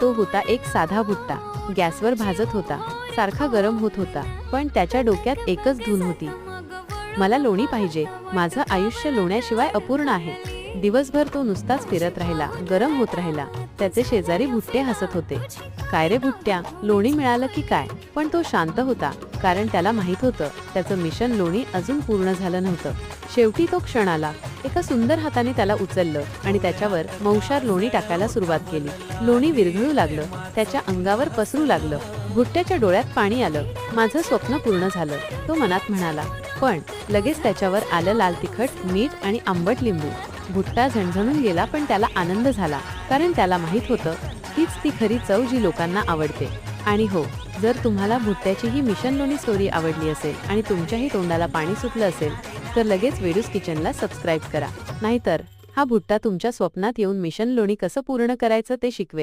तो होता एक साधा भुट्टा गॅसवर भाजत होता. सारखा गरम होत होता पण त्याच्या डोक्यात एकच धून होती. मला लोणी पाहिजे. माझं आयुष्य लोण्याशिवाय अपूर्ण आहे. दिवसभर तो नुसताच फिरत राहिला गरम होत राहिला. त्याचे शेजारी भुट्टे हसत होते. काय रे भुट्ट्या लोणी मिळालं की काय? पण तो शांत होता. कारण त्याला माहीत होतं त्याचं मिशन लोणी अजून पूर्ण झालं नव्हतं. शेवटी तो क्षण आला. एका सुंदर हाताने त्याला उचललं आणि त्याच्यावर मौशार लोणी टाकायला सुरुवात केली. लोणी विरघळू लागलं त्याच्या अंगावर पसरू लागलं भुट्ट्याच्या डोळ्यात पाणी आलं माझं स्वप्न पूर्ण झालं तो मनात म्हणाला. पण लगेच त्याच्यावर आलं लाल तिखट मीठ आणि आंबट लिंबू. भुट्टा झणझणून गेला पण त्याला आनंद झाला कारण त्याला माहीत होतं हीच ती खरी चव जी लोकांना आवडते. आणि हो जर तुम्हाला भुट्ट्याची ही मिशन लोणी स्टोरी आवडली असेल आणि तुमच्याही तोंडाला पाणी सुटलं असेल तर लगेच वेडूस किचनला सबस्क्राईब करा. नाहीतर हा भुट्टा तुमच्या स्वप्नात येऊन मिशन लोणी कसं पूर्ण करायचं ते शिकवेल.